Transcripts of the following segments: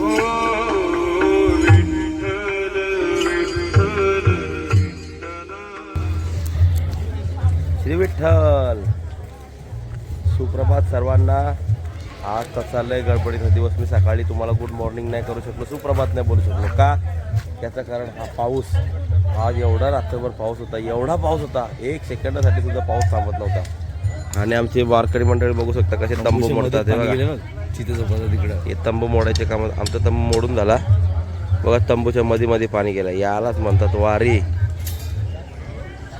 श्री विठ्ठल. सुप्रभात सर्वांना. आज तर चाललंय गडबडीचा दिवस. मी सकाळी तुम्हाला गुड मॉर्निंग नाही करू शकलो सुप्रभात नाही बोलू शकलो. का? याचं कारण हा पाऊस. आज एवढा रात्रभर पाऊस होता एवढा पाऊस होता. एक सेकंदासाठी सुद्धा पाऊस थांबत नव्हता. आणि आमची वारकरी मंडळी बघू शकता कसे तंबू मोडतात हे. तिकडं. हे तंबू मोडायचे काम आमचा तंबू मोडून झाला. बघा तंबूच्या मध्ये मध्ये पाणी गेलं. यालाच म्हणतात वारी.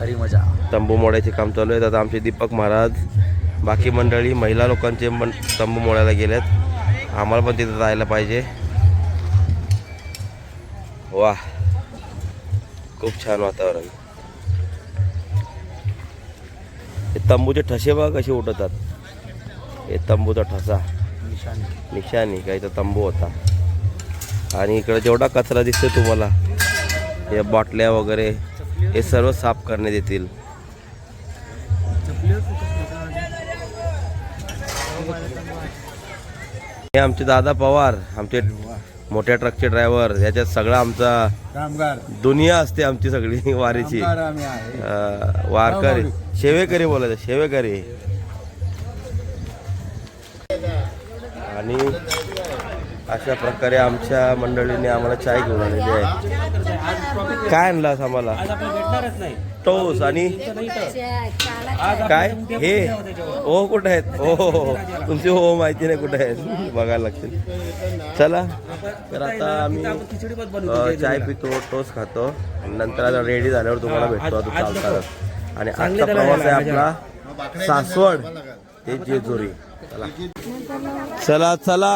खरी मजा. तंबू मोडायचे काम चालू आहे आता आमचे दीपक महाराज बाकी मंडळी महिला लोकांचे मन तंबू मोडायला गेलेत. आम्हाला पण तिथं जायला पाहिजे. वा खूप छान वातावरण. हे तंबूचे ठसे बघा कसे उठतात हे तंबूचा ठसा. निशाणी. काही तर तंबू होता. आणि इकडे जेवढा कचरा दिसतोय तुम्हाला हे बाटल्या वगैरे हे सर्व साफ करण्यात येतील. हे आमचे दादा पवार आमचे मोठ्या ट्रकचे ड्रायव्हर याच्यात सगळा आमचा दुनिया असते आमची सगळी वारीची. वारकरी. शेवेकरी बोलायचं शेवेकरी. आणि अशा प्रकारे आमच्या मंडळीने आम्हाला चाय घेऊन आलेली आहे. काय आणलास आम्हाला? टोस आणि काय? हे? ओ कुठे आहेत? ओ हो हो. तुमची हो माहिती नाही कुठे आहेत. बघायला लागतील. चला. तर आता आम्ही चाय पितो टोस खातो. नंतर आता रेडी झाल्यावर तुम्हाला भेटतो आता चालतात आणि आजचा प्रवास आहे आपला सासवड ते जेजुरी. चला. चला चला.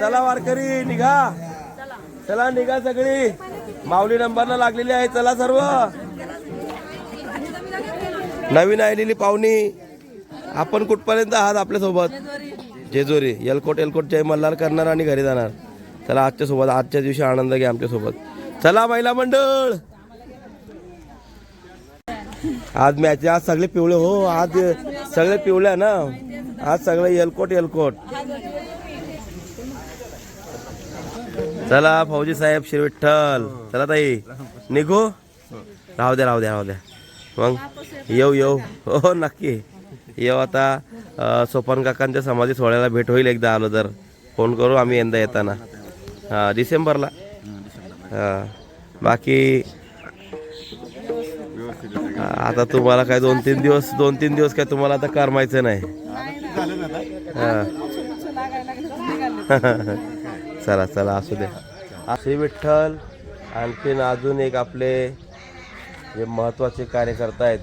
चला वारकरी निघा. चला निघा सगळी. माऊली नंबरला लागलेली आहे. चला सर्व. नवीन आलेली पाहुणी. आपण कुठपर्यंत आहात आपल्यासोबत? जेजुरी. एलकोट एलकोट जय मल्हार करणार आणि घरी जाणार. चला आजच्या सोबत आजच्या दिवशी आनंद घ्या आमच्यासोबत. चला महिला मंडळ. आज मॅच आज सगळे पिवळे हो. आज सगळे पिवळे ना? आज सगळं एलकोट एलकोट चला फौजी साहेब श्री विठ्ठल. चला ताई. निघू? राहू द्या राहू द्या राहू द्या. मग येऊ येऊ. हो, हो नक्की. येऊ आता. सोपन सोपान काकांच्या समाधी सोहळ्याला भेट होईल एकदा आलो तर. फोन करू आम्ही यंदा येताना. हां डिसेंबरला. हां. बाकी आता तुम्हाला काय दोन तीन दिवस दोन तीन दिवस काय तुम्हाला आता करमायचं नाही. चला चला असू दे. श्री विठ्ठल आणखीन अजून एक आपले जे महत्त्वाचे कार्यकर्ता आहेत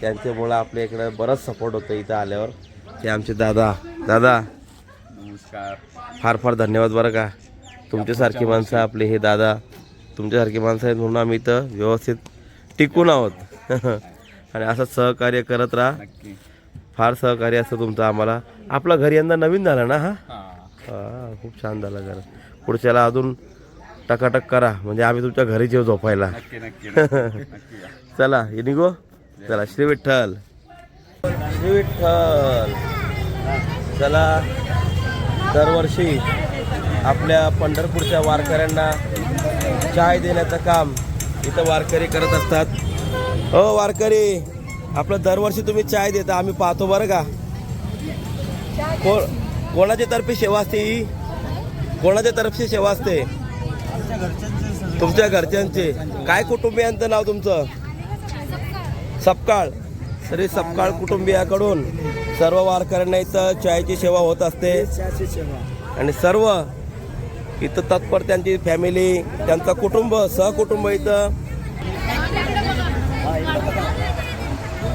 त्यांच्यामुळं आपल्या इकडे बरंच सपोर्ट होतं इथं आल्यावर. ते आमचे दादा. दादा नमस्कार फार फार धन्यवाद बरं का. तुमच्यासारखी माणसं आपले हे दादा तुमच्यासारखी माणसं आहेत म्हणून आम्ही इथं व्यवस्थित टिकून आहोत. आणि असं सहकार्य करत राहा. फार सहकार्य असतं तुमचं आम्हाला. आपला घर यंदा नवीन झाला ना हा? हा. खूप छान झाला घर पुढच्याला अजून टकाटक करा. म्हणजे आम्ही तुमच्या घरी जेव झोपायला. या. चला हे निघो. चला श्री विठ्ठल. श्री विठ्ठल. चला दरवर्षी आपल्या पंढरपूरच्या वारकऱ्यांना चाय देण्याचं काम इथं वारकरी करत असतात. हो वारकरी. आपलं दरवर्षी तुम्ही चाय देता आम्ही पाहतो बरं का. को कोणाच्या तर्फे सेवा असते ही? कोणाच्या तर्फे सेवा असते? तुमच्या घरच्यांचे. काय कुटुंबियांचं नाव तुमचं? सपकाळ. श्री सपकाळ कुटुंबियाकडून सर्व वारकऱ्यांना इथं चायची सेवा होत असते. आणि सर्व इथं तत्पर त्यांची फॅमिली त्यांचं कुटुंब सहकुटुंब इथं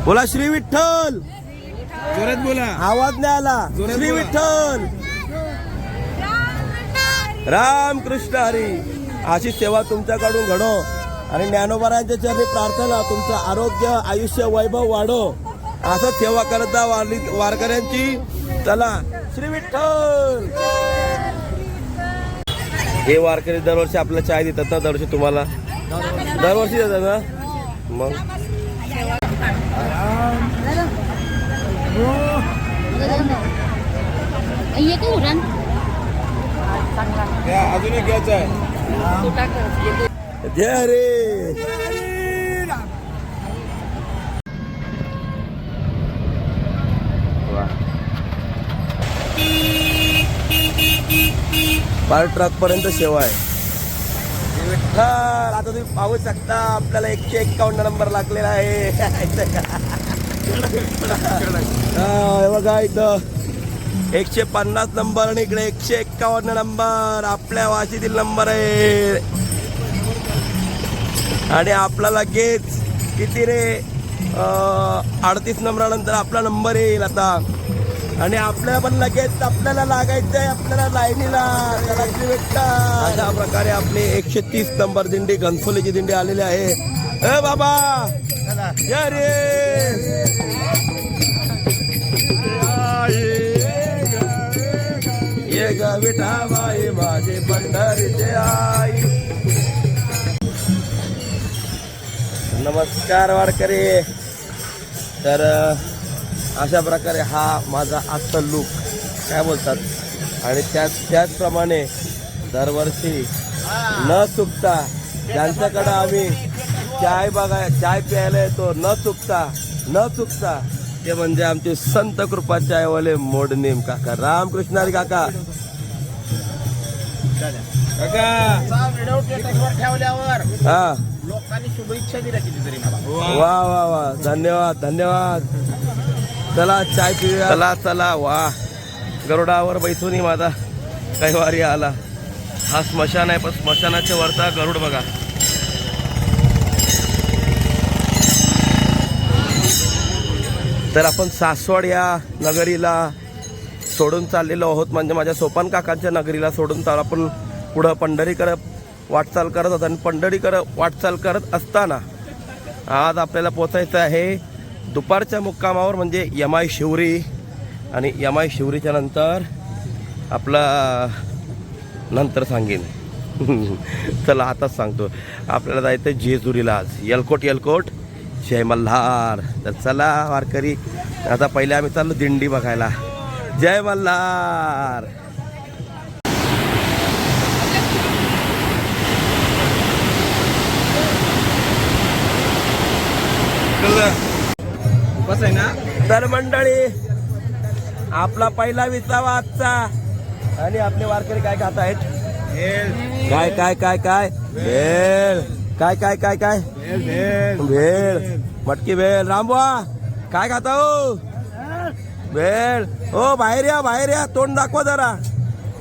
बोला श्री विठ्ठल. जोरात बोला. आवाज नाही आला. श्री. विठ्ठल. राम कृष्ण हरी. अशी सेवा तुमच्याकडून घडो. आणि ज्ञानोबरायांच्या चरणी प्रार्थना तुमचं आरोग्य आयुष्य वैभव वाढो. असं सेवा करत जा वारली वारकऱ्यांची. चला श्री विठ्ठल. हे वारकरी दरवर्षी आपल्याला चाय देतात ना दरवर्षी तुम्हाला? दरवर्षी देतात ना? मग? ये का उरण अजून एक घ्यायचा आहे जय हरे पार्ट पार ट्रक पर्यंत सेवा आहे. विठ्ठल आता तुम्ही पाहू शकता आपल्याला एकशे एक्कावन्न नंबर लागलेला आहे. बघा इथं. एकशे पन्नास नंबर आणि इकडे एकशे एक्कावन्न नंबर. आपल्या वाशीतील नंबर आहे. आणि आपला लगेच किती रे? अडतीस नंबरानंतर आपला नंबर येईल आता. आणि आपल्याला पण लगेच आपल्याला लागायचं आहे आपल्याला लाईनीला त्याला श्री अशा प्रकारे आपली एकशे तीस नंबर दिंडी घनसोलीची दिंडी आलेली आहे ए बाबा या रे ये ग विठाबाई माझे पंढरीचे आई नमस्कार वारकरी तर अशा प्रकारे हा माझा आजचा लुक काय बोलतात? आणि त्याच त्याचप्रमाणे दरवर्षी न चुकता ज्यांच्याकडं आम्ही चाय बघाय चाय प्यायला येतो न चुकता न चुकता ते म्हणजे आमचे संत कृपा चायवाले मोडनेम काका. रामकृष्णारी काका. काका. ठेवल्यावर हा. लोकांनी शुभेच्छा दिल्या कितीतरी मला. वा वा वा. धन्यवाद धन्यवाद. चला चाय पिऊया. चला चला वा. गरुडावर बैसून माझा. कैवारी आला. हा स्मशान आहे पण स्मशानाच्या वरचा गरुड बघा. तर आपण सासवड या नगरीला सोडून चाललेलो आहोत. म्हणजे माझ्या सोपान काकांच्या नगरीला सोडून चाल आपण पुढं पंढरीकडं वाटचाल करत होतो. आणि पंढरीकडं वाटचाल करत असताना आज आपल्याला पोचायचं आहे दुपारच्या मुक्कामावर म्हणजे यमाय शिवरी आणि यमाई शिवरीच्या नंतर आपला नंतर सांगेन. चला आताच सांगतो. आपल्याला जायचं आहे जेजुरीला आज. यलकोट यलकोट. जय मल्हार. तर चला वारकरी. आता पहिले आम्ही चाललो दिंडी बघायला. जय मल्हार. कसं तर मंडळी आपला पहिला विसावा आजचा. आणि आपले वारकरी काय खात आहेत? काय काय काय काय? भेळ काय काय काय काय? भेळ मटकी भेळ रामबुआ काय खाता हो? भेळ हो बाहेर या बाहेर या. तोंड दाखवा जरा.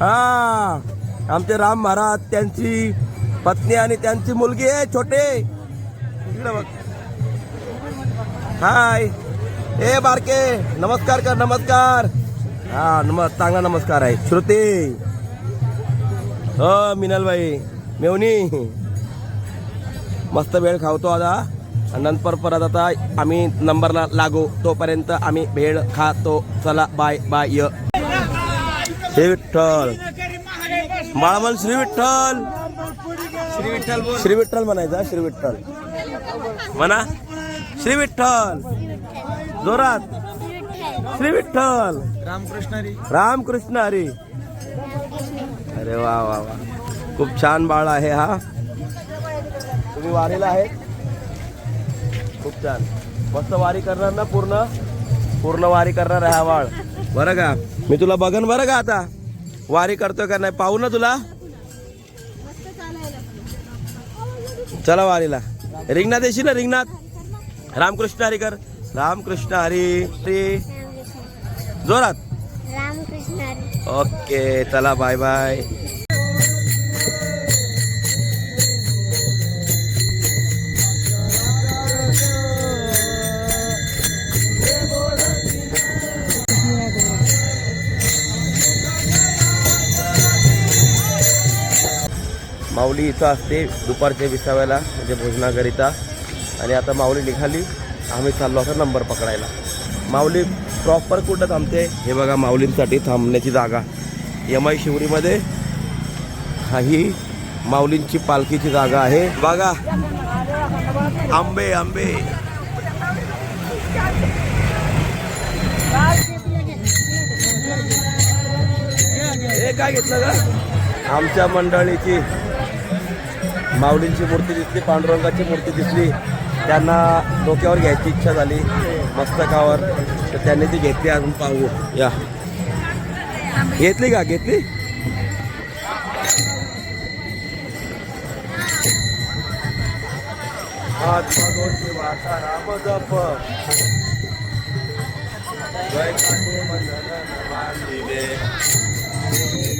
हा. आमचे राम महाराज त्यांची पत्नी आणि त्यांची मुलगी आहे छोटे. हाय. ए बारके नमस्कार कर नमस्कार. हा नम चांगला नमस्कार आहे. श्रुती. हो मिनलबाई मेवणी. मस्त वेळ खावतो आता. नंतर परत आता आम्ही नंबरला लागू. तोपर्यंत आम्ही भेळ खातो. चला बाय बाय य. श्री विठ्ठल. बाळमन श्री विठ्ठल. श्री विठ्ठल श्री विठ्ठल म्हणायचा श्री विठ्ठल. म्हणा. श्री विठ्ठल. जोरात. श्री विठ्ठल. रामकृष्णारी रामकृष्ण हरी. अरे वा वा वा. खूप छान बाळ आहे हा. तुम्ही वारीला आहे. खूप छान. मस्त वारी करणार ना पूर्ण? पूर्ण वारी करणार आहे हा बाळ. बरं का? मी तुला बघन बरं का आता? वारी करतोय का नाही? पाहू ना तुला. चला वारीला. रिंगणात येशील ना रिंगणात? रामकृष्ण हरी कर. रामकृष्ण हरी श्री. जोरात. रामकृष्ण हरी. ओके चला बाय बाय. माऊली इथं असते दुपारच्या विसाव्याला म्हणजे भोजनाकरिता. आणि आता माऊली निघाली. आम्ही चाललो असा नंबर पकडायला. माऊली प्रॉपर कुठं थांबते? हे बघा माऊलींसाठी थांबण्याची जागा. एम आय शिवरीमध्ये ही माऊलींची पालखीची जागा आहे. बघा आंबे आंबे. हे काय घेतलं का आमच्या मंडळीची माऊलींची मूर्ती दिसली पांडुरंगाची मूर्ती दिसली. त्यांना डोक्यावर घ्यायची इच्छा झाली मस्तकावर. तर त्यांनी ती घेतली अजून पाहू. या. घेतली का? घेतली? जय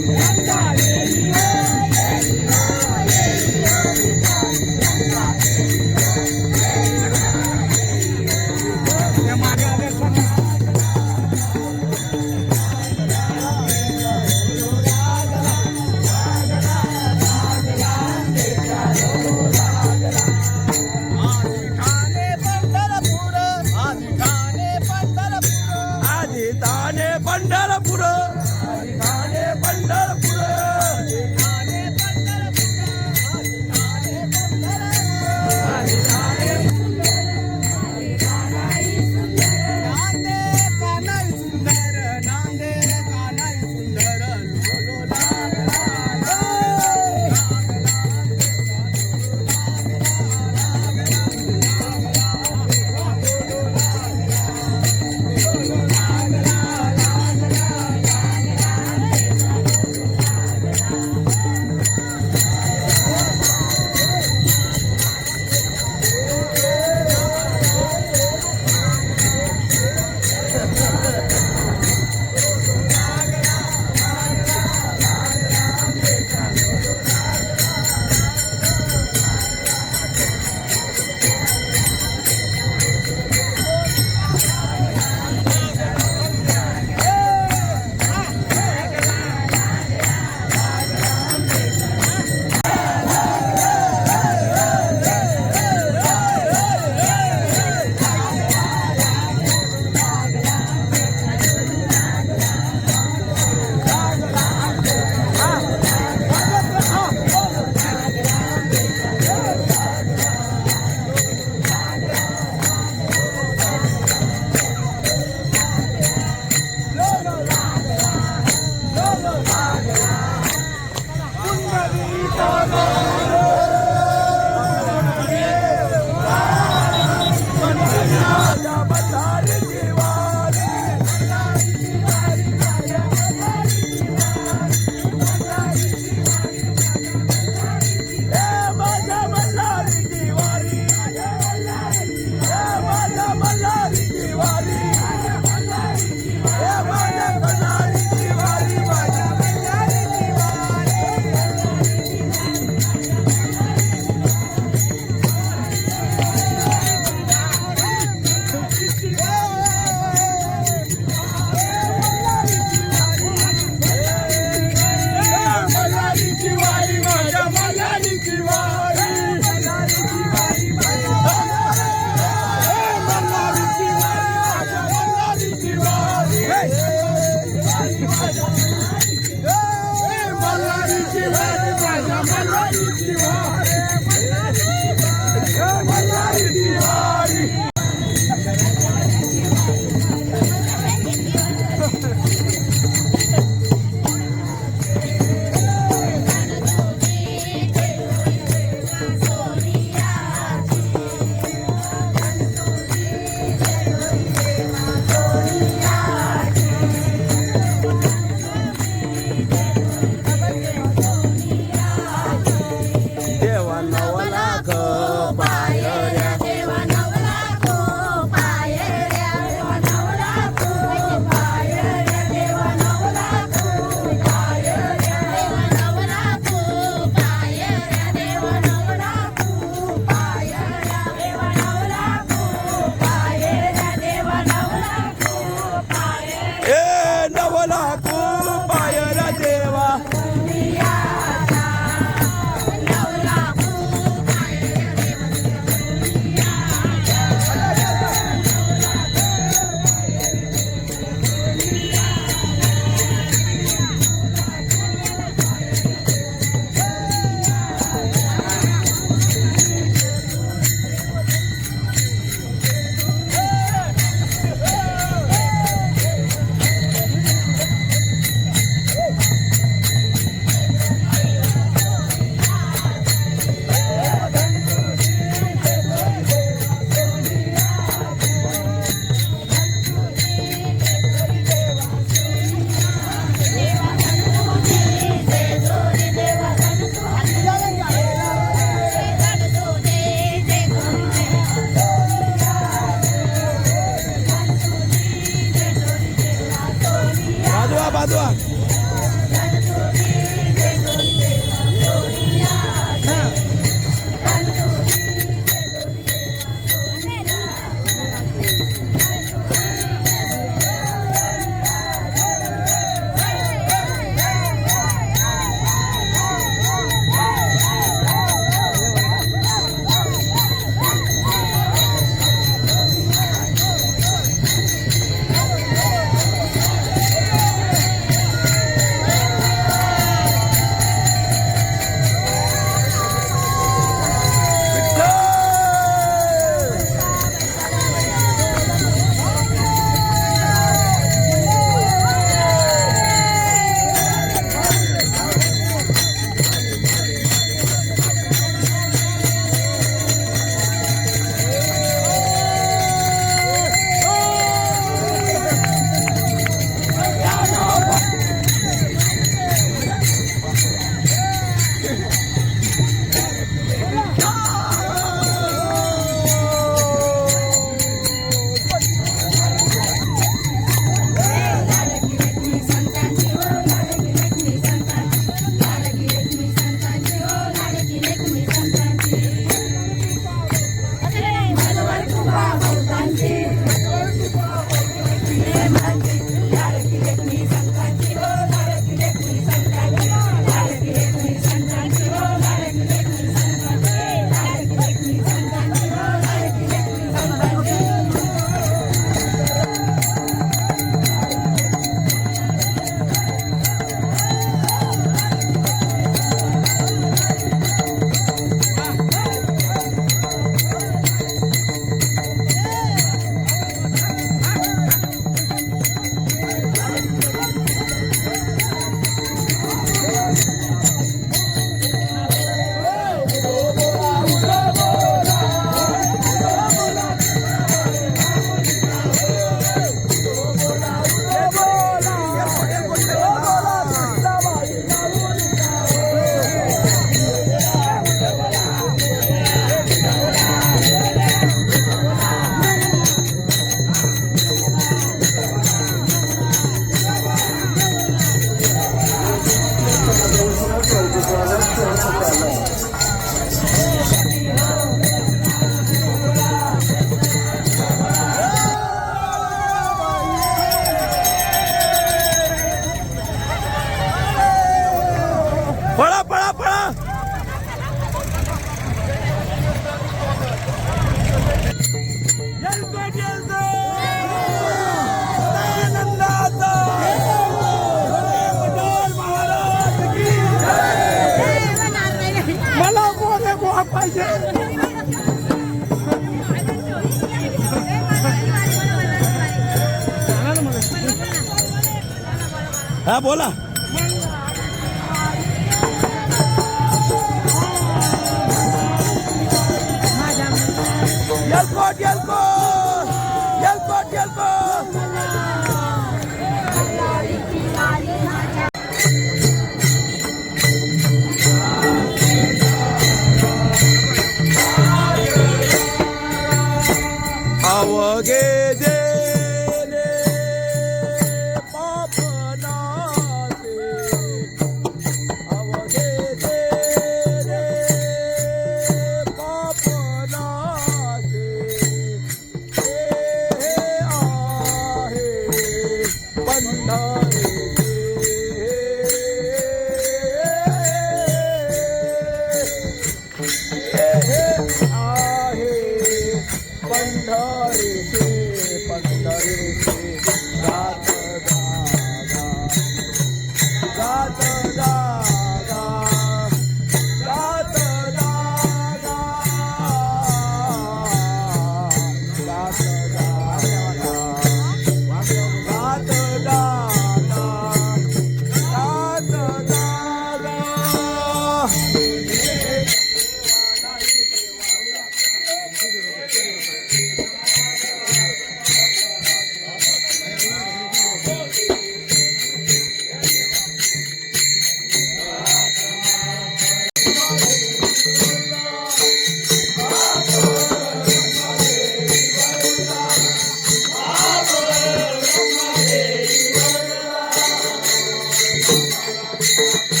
Música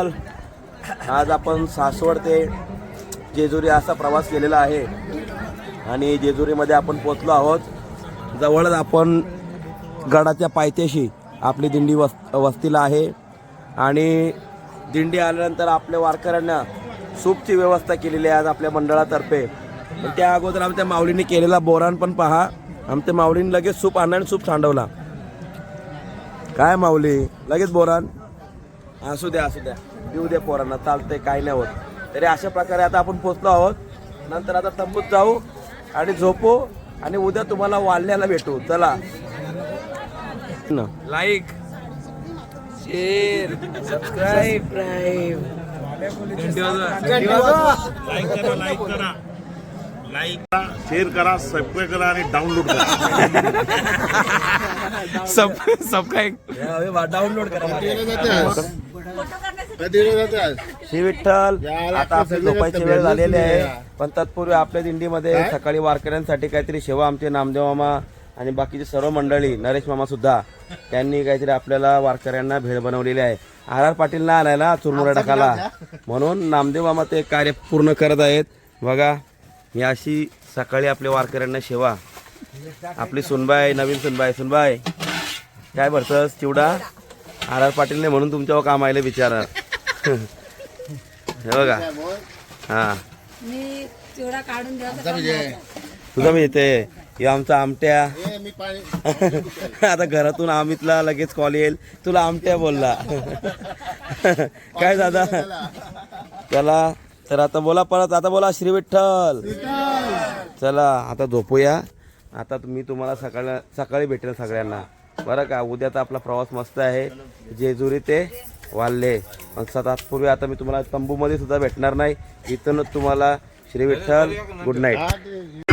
श्री आज आपण सासवड ते जेजुरी असा प्रवास केलेला आहे. आणि जेजुरीमध्ये आपण पोचलो आहोत. जवळच आपण गडाच्या पायथ्याशी आपली दिंडी वस वस्तीला आहे. आणि दिंडी आल्यानंतर आपल्या वारकऱ्यांना सूपची व्यवस्था केलेली आहे आज आपल्या मंडळातर्फे. पण त्या अगोदर आमच्या माऊलीने केलेला बोरान पण पहा. आमच्या माऊलीने लगेच सूप आणला आणि सूप सांडवला. काय माऊली? लगेच बोरान? असू द्या असू द्या. येऊ द्या पोरांना चालतंय काय नाही होत. तरी अशा प्रकारे आता आपण पोचलो आहोत. नंतर आता तंबूत जाऊ आणि झोपू आणि उद्या तुम्हाला वाढल्याला भेटू. चला. लाईक शेअर सबस्क्राईब लाईक करा लाईक करा. लाईक करा शेअर करा सबस्क्राईब करा आणि डाउनलोड करा. सब सबस्क्राईब. डाउनलोड करा. श्री विठ्ठल आता आपली झोपायची वेळ झालेली आहे. पण तत्पूर्वी आपल्या दिंडीमध्ये सकाळी वारकऱ्यांसाठी काहीतरी सेवा आमचे नामदेव मामा आणि बाकीची सर्व मंडळी नरेश मामा सुद्धा त्यांनी काहीतरी आपल्याला वारकऱ्यांना भेळ बनवलेली आहे. आर आर पाटील ना आलाय ना चुरमुरा टाकाला म्हणून नामदेव मामा ते कार्य पूर्ण करत आहेत. बघा ही अशी सकाळी आपल्या वारकऱ्यांना सेवा. आपली सुनबाई नवीन सुनबाई सुनबाई. काय भरतस चिवडा? आर आर पाटील नाही म्हणून तुमच्यावर काम आले विचारा हे बघा. हा. मी चिवडा काढून तुझा मी येते. हे आमचा आमट्या. आता घरातून आमितला लगेच कॉल येईल. तुला आमट्या बोलला. काय दादा? चला तर आता बोला परत आता बोला श्री विठ्ठल. चला आता झोपूया. आता मी तुम्हाला सकाळ सकाळी भेटेल सगळ्यांना. बरं का उद्याचा आपला प्रवास मस्त आहे. जेजुरी ते वाल्ले पण सततपूर्वी आता मी तुम्हाला तंबूमध्ये सुद्धा भेटणार नाही. इथूनच तुम्हाला श्री विठ्ठल गुड नाईट